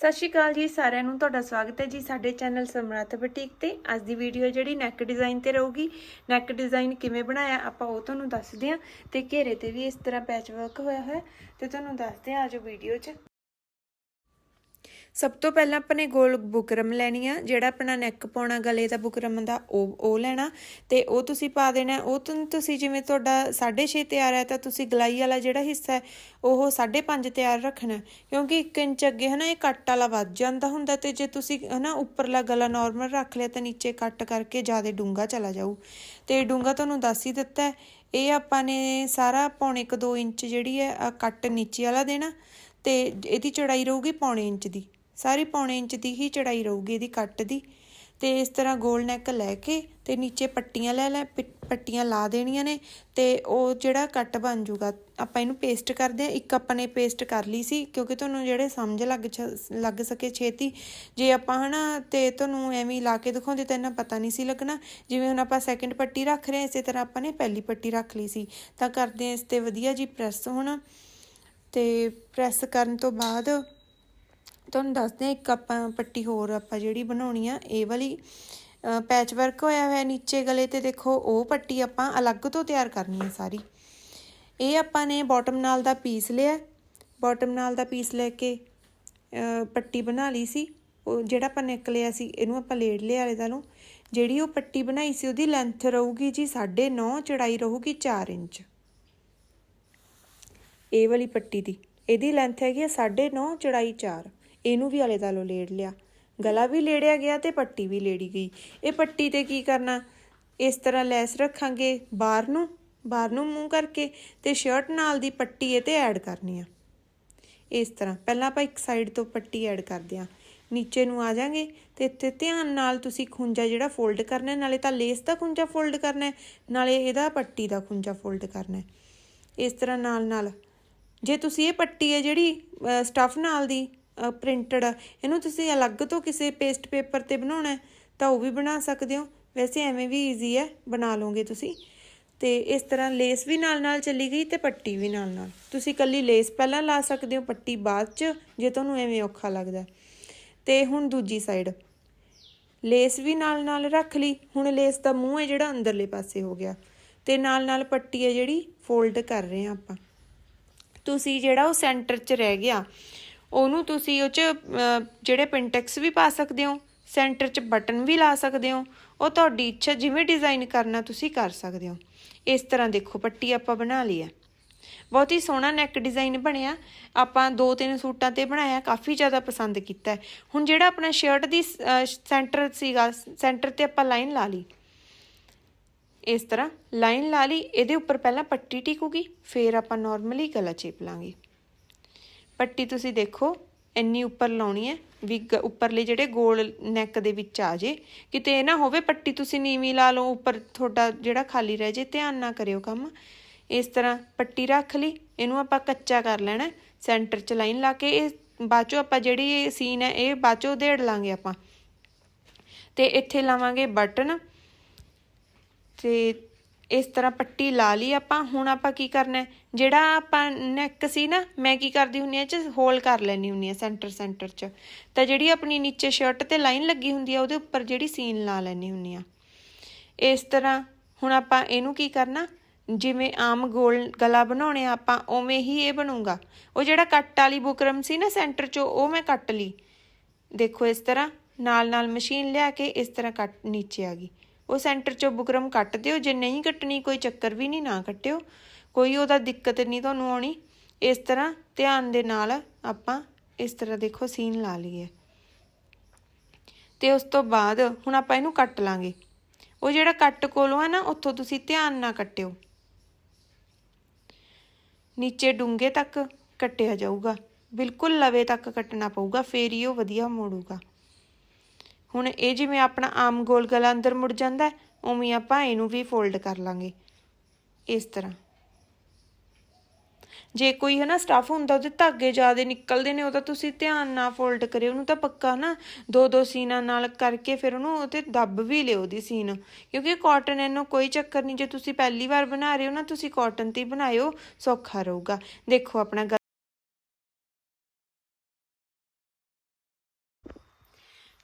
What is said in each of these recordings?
ਸਤਿ ਸ਼੍ਰੀ ਅਕਾਲ ਜੀ, ਸਾਰਿਆਂ ਨੂੰ ਤੁਹਾਡਾ ਸਵਾਗਤ ਹੈ ਜੀ ਸਾਡੇ ਚੈਨਲ ਸਮਰੱਥ ਬੁਟੀਕ ਤੇ। ਅੱਜ ਦੀ ਵੀਡੀਓ ਜਿਹੜੀ ਨੈਕ ਡਿਜ਼ਾਈਨ ਤੇ ਰਹੂਗੀ। ਨੈਕ ਡਿਜ਼ਾਈਨ ਕਿਵੇਂ ਬਣਾਇਆ ਆਪਾਂ ਉਹ ਤੁਹਾਨੂੰ ਦੱਸਦੇ ਹਾਂ ਤੇ ਘੇਰੇ ਤੇ ਵੀ ਇਸ ਤਰ੍ਹਾਂ ਪੈਚ ਵਰਕ ਹੋਇਆ ਹੋਇਆ। ਤੇ ਤੁਹਾਨੂੰ ਦੱਸਦੇ ਹਾਂ ਆਜੋ ਵੀਡੀਓ 'ਚ ਸਭ ਤੋਂ ਪਹਿਲਾਂ ਆਪਾਂ ਨੇ ਗੋਲ ਬੁਕਰਮ ਲੈਣੀ ਆ, ਜਿਹੜਾ ਆਪਣਾ ਨੈਕ ਪਾਉਣਾ, ਗਲੇ ਦਾ ਬੁਕਰਮ ਦਾ, ਉਹ ਉਹ ਲੈਣਾ। ਤੇ ਉਹ ਤੁਸੀਂ ਪਾ ਦੇਣਾ, ਉਹ ਤੁੰ- ਤੁਸੀਂ ਜਿਵੇਂ ਤੁਹਾਡਾ 6.5 ਤਿਆਰ ਹੈ, ਤਾਂ ਤੁਸੀਂ ਗਲਾਈ ਵਾਲਾ ਜਿਹੜਾ ਹਿੱਸਾ ਹੈ, ਉਹ 5.5 ਤਿਆਰ ਰੱਖਣਾ। ਕਿਉਂਕਿ 1 ਇੰਚ ਅੱਗੇ ਹਨਾ, ਇਹ ਕੱਟ ਵਾਲਾ ਵੱਧ ਜਾਂਦਾ ਹੁੰਦਾ ਤੇ ਜੇ ਤੁਸੀਂ ਹਨਾ, ਉੱਪਰਲਾ ਗਲਾ ਨਾਰਮਲ ਰੱਖ ਲਿਆ, ਤਾਂ ਨੀਚੇ ਕੱਟ ਕਰਕੇ ਜ਼ਿਆਦਾ ਡੂੰਗਾ ਚਲਾ ਜਾਊ। ਤੇ ਡੂੰਗਾ ਤੁਹਾਨੂੰ ਦੱਸ ਹੀ ਦਿੱਤਾ ਇਹ ਆਪਾਂ ਨੇ ਸਾਰਾ ਪੌਣੇ 1-2 ਇੰਚ ਜਿਹੜੀ ਹੈ ਕੱਟ ਨੀਚੇ ਵਾਲਾ ਦੇਣਾ। ਤੇ ਇਹਦੀ ਚੌੜਾਈ ਰਹੂਗੀ ਪੌਣੇ ਇੰਚ ਦੀ। ਸਾਰੀ ਪੌਣੇ ਇੰਚ ਦੀ ਹੀ ਚੜਾਈ ਰਹੂਗੀ ਇਹਦੀ ਕੱਟ ਦੀ। ਤੇ ਇਸ ਤਰ੍ਹਾਂ ਗੋਲ ਨੈਕ ਲੈ ਕੇ ਤੇ ਨੀਚੇ ਪੱਟੀਆਂ ਲੈ ਲੈ ਪੱਟੀਆਂ ਲਾ ਦੇਣੀਆਂ ਨੇ ਤੇ ਉਹ ਜਿਹੜਾ ਕੱਟ ਬਣ ਜੂਗਾ, ਆਪਾਂ ਇਹਨੂੰ ਪੇਸਟ ਕਰਦੇ ਆ ਇੱਕ ਆਪਾਂ ਨੇ ਪੇਸਟ ਕਰ ਲਈ ਸੀ, ਕਿਉਂਕਿ ਤੁਹਾਨੂੰ ਜਿਹੜੇ ਸਮਝ ਲੱਗ ਛ- ਲੱਗ ਸਕੇ ਛੇਤੀ। ਜੇ ਆਪਾਂ ਹਨਾ, ਤੇ ਤੁਹਾਨੂੰ ਐਵੇਂ ਲਾ ਕੇ ਦਿਖਾਉਂਦੇ ਤਾਂ ਇਹਨਾਂ ਪਤਾ ਨਹੀਂ ਸੀ ਲੱਗਣਾ। ਜਿਵੇਂ ਹੁਣ ਆਪਾਂ ਸੈਕਿੰਡ ਪੱਟੀ ਰੱਖ ਰਹੇ ਹਾਂ, ਇਸੇ ਤਰ੍ਹਾਂ ਆਪਾਂ ਨੇ ਪਹਿਲੀ ਪੱਟੀ ਰੱਖ ਲਈ ਸੀ। ਤਾਂ ਕਰਦੇ ਆ ਇਸ ਤੇ ਵਧੀਆ ਜੀ ਪ੍ਰੈਸ ਹੋਣਾ। ਤੇ ਪ੍ਰੈਸ ਕਰਨ ਤੋਂ ਬਾਅਦ ਤੁਹਾਨੂੰ ਦੱਸਦੇ ਹਾਂ, ਇੱਕ ਆਪਾਂ ਪੱਟੀ ਹੋਰ ਆਪਾਂ ਜਿਹੜੀ ਬਣਾਉਣੀ ਆ, ਇਹ ਵਾਲੀ ਪੈਚ ਵਰਕ ਹੋਇਆ ਹੋਇਆ ਨੀਚੇ ਗਲੇ ਤੇ ਦੇਖੋ, ਉਹ ਪੱਟੀ ਆਪਾਂ ਅਲੱਗ ਤੋਂ ਤਿਆਰ ਕਰਨੀ ਹੈ ਸਾਰੀ। ਇਹ ਆਪਾਂ ਨੇ ਬਾਟਮ ਨਾਲ ਦਾ ਪੀਸ ਲਿਆ ਬਾਟਮ ਨਾਲ ਦਾ ਪੀਸ ਲੈ ਕੇ ਪੱਟੀ ਬਣਾ ਲਈ ਸੀ। ਉਹ ਜਿਹੜਾ ਆਪਾਂ ਨਿਕ ਲਿਆ ਸੀ, ਇਹਨੂੰ ਆਪਾਂ ਲੇੜ ਲਿਆ ਆਲੇ ਨੂੰ ਜਿਹੜੀ ਉਹ ਪੱਟੀ ਬਣਾਈ ਸੀ, ਉਹਦੀ ਲੈਂਥ ਰਹੂਗੀ ਜੀ 9.5 ਚੜਾਈ ਰਹੂਗੀ 4 ਇੰਚ। ਇਹ ਵਾਲੀ ਪੱਟੀ ਦੀ, ਇਹਦੀ ਲੈਂਥ ਹੈਗੀ ਆ 9.5 ਚੜਾਈ 4 ਇਹਨੂੰ ਵੀ ਆਲੇ ਦਾਲੋ ਲੇੜ ਲਿਆ। ਗਲਾ ਵੀ ਲੇੜਿਆ ਗਿਆ ਤੇ ਪੱਟੀ ਵੀ ਲੇੜੀ ਗਈ। ਇਹ ਪੱਟੀ ਤੇ ਕੀ ਕਰਨਾ? ਇਸ ਤਰ੍ਹਾਂ ਲੈਸ ਰੱਖਾਂਗੇ ਬਾਹਰ ਨੂੰ ਬਾਹਰ ਨੂੰ ਮੂੰਹ ਕਰਕੇ ਤੇ ਸ਼ਰਟ ਨਾਲ ਦੀ ਪੱਟੀ ਇਹ ਤੇ ਐਡ ਕਰਨੀ ਆ। ਇਸ ਤਰ੍ਹਾਂ। ਪਹਿਲਾਂ ਆਪਾਂ ਇੱਕ ਸਾਈਡ ਤੋਂ ਪੱਟੀ ਐਡ ਕਰਦੇ ਆ ਨੀਚੇ ਨੂੰ ਆ ਜਾਾਂਗੇ ਤੇ ਇੱਥੇ ਧਿਆਨ ਨਾਲ ਤੁਸੀਂ ਖੁੰਝਾ ਜਿਹੜਾ ਫੋਲਡ ਕਰਨਾ ਨਾਲੇ ਤਾਂ ਲੇਸ ਦਾ ਖੁੰਝਾ ਫੋਲਡ ਕਰਨਾ ਨਾਲੇ ਇਹਦਾ ਪੱਟੀ ਦਾ ਖੁੰਝਾ ਫੋਲਡ ਕਰਨਾ ਇਸ ਤਰ੍ਹਾਂ ਨਾਲ ਨਾਲ। ਜੇ ਤੁਸੀਂ ਇਹ ਪੱਟੀ ਹੈ ਜਿਹੜੀ ਸਟਫ ਨਾਲ ਦੀ ਪ੍ਰਿੰਟਡ ਇਹਨੂੰ ਤੁਸੀਂ ਅਲੱਗ ਤੋਂ ਕਿਸੇ ਪੇਸਟ ਪੇਪਰ ਤੇ ਬਣਾਉਣਾ ਤਾਂ ਉਹ ਵੀ ਬਣਾ ਸਕਦੇ ਹੋ। ਵੈਸੇ ਐਵੇਂ ਵੀ ਈਜ਼ੀ ਹੈ, ਬਣਾ ਲਓਗੇ ਤੁਸੀਂ। ਤੇ ਇਸ ਤਰ੍ਹਾਂ ਲੇਸ ਵੀ ਨਾਲ ਨਾਲ ਚੱਲੀ ਗਈ ਤੇ ਪੱਟੀ ਵੀ ਨਾਲ ਨਾਲ ਤੁਸੀਂ ਕੱਲੀ ਲੇਸ ਪਹਿਲਾਂ ਲਾ ਸਕਦੇ ਹੋ, ਪੱਟੀ ਬਾਅਦ ਚ, ਜੇ ਤੁਹਾਨੂੰ ਐਵੇਂ ਔਖਾ ਲੱਗਦਾ ਹੈ। ਤੇ ਹੁਣ ਦੂਜੀ ਸਾਈਡ ਲੇਸ ਵੀ ਨਾਲ ਨਾਲ ਰੱਖ ਲਈ। ਹੁਣ ਲੇਸ ਦਾ ਮੂੰਹ ਹੈ ਜਿਹੜਾ, ਅੰਦਰਲੇ ਪਾਸੇ ਹੋ ਗਿਆ। ਤੇ ਨਾਲ ਨਾਲ ਪੱਟੀ ਹੈ ਜਿਹੜੀ ਫੋਲਡ ਕਰ ਰਹੇ ਹਾਂ ਆਪਾਂ। ਤੁਸੀਂ ਜਿਹੜਾ ਉਹ ਸੈਂਟਰ 'ਚ ਰਹਿ ਗਿਆ ਉਹਨੂੰ ਤੁਸੀਂ ਉਹ 'ਚ ਜਿਹੜੇ ਪਿੰਟੈਕਸ ਵੀ ਪਾ ਸਕਦੇ ਹੋ ਸੈਂਟਰ 'ਚ ਬਟਨ ਵੀ ਲਾ ਸਕਦੇ ਹੋ, ਉਹ ਤੁਹਾਡੀ ਇੱਛਾ ਜਿਵੇਂ ਡਿਜ਼ਾਈਨ ਕਰਨਾ ਤੁਸੀਂ ਕਰ ਸਕਦੇ ਹੋ। ਇਸ ਤਰ੍ਹਾਂ ਦੇਖੋ, ਪੱਟੀ ਆਪਾਂ ਬਣਾ ਲਈ ਹੈ। ਬਹੁਤ ਹੀ ਸੋਹਣਾ ਨੈਕ ਡਿਜ਼ਾਈਨ ਬਣਿਆ। ਆਪਾਂ ਦੋ ਤਿੰਨ ਸੂਟਾਂ ਤੇ ਬਣਾਇਆ, ਕਾਫੀ ਜ਼ਿਆਦਾ ਪਸੰਦ ਕੀਤਾ ਹੁਣ ਜਿਹੜਾ ਆਪਣਾ ਸ਼ਰਟ ਦੀ ਸੈਂਟਰ ਸੀਗਾ ਸੈਂਟਰ ਤੇ ਆਪਾਂ ਲਾਈਨ ਲਾ ਲਈ। ਇਸ ਤਰ੍ਹਾਂ ਲਾਈਨ ਲਾ ਲਈ, ਇਹਦੇ ਉੱਪਰ ਪਹਿਲਾਂ ਪੱਟੀ ਟਿਕੂਗੀ, ਫਿਰ ਆਪਾਂ ਨਾਰਮਲੀ ਗਲਾ ਚੇਪ ਲਾਂਗੇ। ਪੱਟੀ ਤੁਸੀਂ ਦੇਖੋ, ਇੰਨੀ ਉੱਪਰ ਲਾਉਣੀ ਹੈ, ਵੀ ਗ- ਉੱਪਰਲੇ ਜਿਹੜੇ ਗੋਲ ਨੈਕ ਦੇ ਵਿੱਚ ਆ ਜੇ। ਕਿਤੇ ਇਹ ਨਾ ਹੋਵੇ ਪੱਟੀ ਤੁਸੀਂ ਨੀਵੀਂ ਲਾ ਲਓ, ਉੱਪਰ ਤੁਹਾਡਾ ਜਿਹੜਾ ਖਾਲੀ ਰਹਿ ਜੇ, ਧਿਆਨ ਨਾ ਕਰਿਓ ਕੰਮ। ਇਸ ਤਰ੍ਹਾਂ ਪੱਟੀ ਰੱਖ ਲਈ, ਇਹਨੂੰ ਆਪਾਂ ਕੱਚਾ ਕਰ ਲੈਣਾ ਸੈਂਟਰ 'ਚ ਲਾਈਨ ਲਾ ਕੇ, ਇਹ ਬਾਅਦੋਂ ਆਪਾਂ ਜਿਹੜੀ ਇਹ ਸੀਨ ਹੈ, ਇਹ ਬਾਅਦੋਂ ਦੇੜ ਲਾਂਗੇ ਆਪਾਂ। ਤੇ ਇੱਥੇ ਲਾਵਾਂਗੇ ਬਟਨ, ਤੇ ਇਸ ਤਰ੍ਹਾਂ ਪੱਟੀ ਲਾ ਲਈ ਆਪਾਂ, ਹੁਣ ਆਪਾਂ ਕੀ ਕਰਨਾ ਜਿਹੜਾ ਆਪਾਂ ਨੈਕ ਸੀ ਨਾ, ਮੈਂ ਕੀ ਕਰਦੀ ਹੁੰਨੀ ਆ ਚ ਹੋਲ ਕਰ ਲੈਣੀ ਹੁੰਨੀ ਆ ਸੈਂਟਰ ਸੈਂਟਰ ਚ। ਤਾਂ ਜਿਹੜੀ ਆਪਣੀ ਨੀਚੇ ਸ਼ਰਟ ਤੇ ਲਾਈਨ ਲੱਗੀ ਹੁੰਦੀ ਆ, ਉਹਦੇ ਉੱਪਰ ਜਿਹੜੀ ਸੀਨ ਲਾ ਲੈਣੀ ਹੁੰਨੀ ਆ ਇਸ ਤਰ੍ਹਾਂ ਹੁਣ ਆਪਾਂ ਇਹਨੂੰ ਕੀ ਕਰਨਾ? ਜਿਵੇਂ ਆਮ ਗੋਲ ਗਲਾ ਬਣਾਉਣੇ ਆ ਆਪਾਂ, ਉਵੇਂ ਹੀ ਇਹ ਬਣੂਗਾ। ਉਹ ਜਿਹੜਾ ਕੱਟ ਵਾਲੀ ਬੁਕਰਮ ਸੀ ਨਾ ਸੈਂਟਰ ਚੋਂ, ਉਹ ਮੈਂ ਕੱਟ ਲਈ। ਦੇਖੋ ਇਸ ਤਰ੍ਹਾਂ ਨਾਲ ਨਾਲ ਮਸ਼ੀਨ ਲਿਆ ਕੇ ਇਸ ਤਰ੍ਹਾਂ ਕੱਟ ਨੀਚੇ ਆ ਗਈ। ਉਹ ਸੈਂਟਰ ਚੋਂ ਬੁਕਰਮ ਕੱਟ ਦਿਓ। ਜੇ ਨਹੀਂ ਕੱਟਣੀ, ਕੋਈ ਚੱਕਰ ਵੀ ਨਹੀਂ, ਨਾ ਕੱਟਿਓ। ਕੋਈ ਉਹਦਾ ਦਿੱਕਤ ਨਹੀਂ ਤੁਹਾਨੂੰ ਆਉਣੀ। ਇਸ ਤਰ੍ਹਾਂ ਧਿਆਨ ਦੇ ਨਾਲ ਆਪਾਂ ਇਸ ਤਰ੍ਹਾਂ ਦੇਖੋ ਸੀਨ ਲਾ ਲਈਏ। ਤੇ ਉਸ ਤੋਂ ਬਾਅਦ ਹੁਣ ਆਪਾਂ ਇਹਨੂੰ ਕੱਟ ਲਾਂਗੇ। ਉਹ ਜਿਹੜਾ ਕੱਟ ਕੋਲੋਂ ਹੈ ਨਾ, ਉੱਥੋਂ ਤੁਸੀਂ ਧਿਆਨ ਨਾਲ ਕੱਟਿਓ। ਨੀਚੇ ਡੂੰਘੇ ਤੱਕ ਕੱਟਿਆ ਜਾਊਗਾ। ਬਿਲਕੁਲ ਲਵੇ ਤੱਕ ਕੱਟਣਾ ਪਊਗਾ, ਫੇਰ ਹੀ ਉਹ ਵਧੀਆ ਮੋੜੂਗਾ। ਹੁਣ ਇਹ ਜਿਵੇਂ ਆਪਣਾ ਆਮ ਗੋਲ ਗਲਾ ਅੰਦਰ ਮੁੜ ਜਾਂਦਾ ਉਵੇਂ ਆਪਾਂ ਇਹਨੂੰ ਵੀ ਫੋਲਡ ਕਰ ਲਾਂਗੇ। ਇਸ ਤਰ੍ਹਾਂ। ਜੇ ਕੋਈ ਹੈ ਨਾ ਸਟਫ ਹੁੰਦਾ, ਉਹਦੇ ਧਾਗੇ ਜ਼ਿਆਦੇ ਨਿਕਲਦੇ ਨੇ ਉਹ ਤੁਸੀਂ ਧਿਆਨ ਨਾਲ ਫੋਲਡ ਕਰਿਓ, ਉਹਨੂੰ ਤਾਂ ਪੱਕਾ ਨਾ ਦੋ ਦੋ ਸੀਨਾਂ ਨਾਲ ਕਰਕੇ ਫਿਰ ਉਹਨੂੰ ਉਹਤੇ ਦੱਬ ਵੀ ਲਿਓ ਦੀ ਸੀਨ। ਕਿਉਂਕਿ ਕਾਟਨ ਇਹਨੂੰ ਕੋਈ ਚੱਕਰ ਨਹੀਂ, ਜੇ ਤੁਸੀਂ ਪਹਿਲੀ ਵਾਰ ਬਣਾ ਰਹੇ ਹੋ ਨਾ, ਤੁਸੀਂ ਕਾਟਨ ਤੇ ਬਣਾਇਓ, ਸੌਖਾ ਰਹੂਗਾ। ਦੇਖੋ ਆਪਣਾ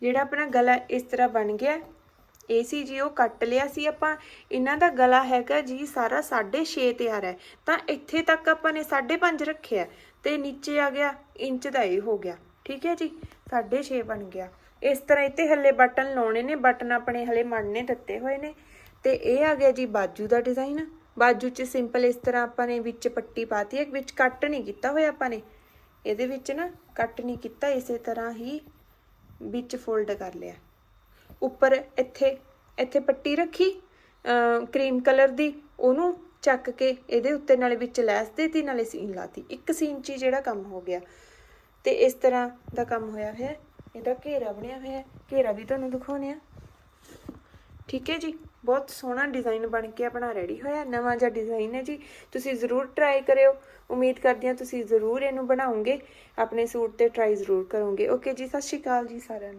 ਜਿਹੜਾ ਆਪਣਾ ਗਲਾ ਇਸ ਤਰ੍ਹਾਂ ਬਣ ਗਿਆ, ਇਹ ਸੀ ਜੀ ਉਹ ਕੱਟ ਲਿਆ ਸੀ ਆਪਾਂ। ਇਹਨਾਂ ਦਾ ਗਲਾ ਹੈਗਾ ਜੀ ਸਾਰਾ 6.5 ਤਿਆਰ ਹੈ। ਤਾਂ ਇੱਥੇ ਤੱਕ ਆਪਾਂ ਨੇ 5.5 ਰੱਖਿਆ ਤੇ ਨੀਚੇ ਆ ਗਿਆ, ਇੰਚ ਦਾ ਇਹ ਹੋ ਗਿਆ। ਠੀਕ ਹੈ ਜੀ 6.5 ਬਣ ਗਿਆ। ਇਸ ਤਰ੍ਹਾਂ ਇੱਥੇ ਹੱਲੇ ਬਟਨ ਲਾਉਣੇ ਨੇ, ਬਟਨ ਆਪਣੇ ਹਲੇ ਮੜਨੇ ਦਿੱਤੇ ਹੋਏ ਨੇ। ਤੇ ਇਹ ਆ ਗਿਆ ਜੀ ਬਾਜੂ ਦਾ ਡਿਜ਼ਾਈਨ। ਬਾਜੂ 'ਚ ਸਿੰਪਲ ਇਸ ਤਰ੍ਹਾਂ ਆਪਾਂ ਨੇ ਵਿੱਚ ਪੱਟੀ ਪਾਤੀ ਹੈ, ਵਿੱਚ ਕੱਟ ਨਹੀਂ ਕੀਤਾ ਹੋਇਆ ਆਪਾਂ ਨੇ। ਇਹਦੇ ਵਿੱਚ ਨਾ ਕੱਟ ਨਹੀਂ ਕੀਤਾ, ਇਸੇ ਤਰ੍ਹਾਂ ਹੀ ਵਿੱਚ ਫੋਲਡ ਕਰ ਲਿਆ। ਉੱਪਰ ਇੱਥੇ ਇੱਥੇ ਪੱਟੀ ਰੱਖੀ ਕਰੀਮ ਕਲਰ ਦੀ, ਉਹਨੂੰ ਚੱਕ ਕੇ ਇਹਦੇ ਉੱਤੇ ਨਾਲੇ ਵਿੱਚ ਲੈਸ ਦੇਤੀ, ਨਾਲੇ ਸੀਨ ਲਾਤੀ। ਇੱਕ ਸੀਨ 'ਚ ਹੀ ਜਿਹੜਾ ਕੰਮ ਹੋ ਗਿਆ। ਤੇ ਇਸ ਤਰ੍ਹਾਂ ਦਾ ਕੰਮ ਹੋਇਆ ਹੋਇਆ। ਇਹਦਾ ਘੇਰਾ ਬਣਿਆ ਹੋਇਆ। ਘੇਰਾ ਵੀ ਤੁਹਾਨੂੰ ਦਿਖਾਉਣੇ ਆ ਠੀਕ ਹੈ ਜੀ? ਬਹੁਤ ਸੋਹਣਾ ਡਿਜ਼ਾਈਨ ਬਣ ਕੇ ਆਪਣਾ ਰੈਡੀ ਹੋਇਆ, ਨਵਾਂ ਜਿਹਾ ਡਿਜ਼ਾਈਨ ਹੈ ਜੀ। ਤੁਸੀਂ ਜ਼ਰੂਰ ਟਰਾਈ ਕਰਿਓ। ਉਮੀਦ ਕਰਦੀ ਹਾਂ ਤੁਸੀਂ ਜ਼ਰੂਰ ਇਹਨੂੰ ਬਣਾਓਗੇ। ਆਪਣੇ ਸੂਟ ਤੇ ਟਰਾਈ ਜ਼ਰੂਰ ਕਰੋਗੇ। ਓਕੇ ਜੀ, ਸਤਿ ਸ਼੍ਰੀ ਅਕਾਲ ਜੀ ਸਾਰਿਆਂ ਨੂੰ।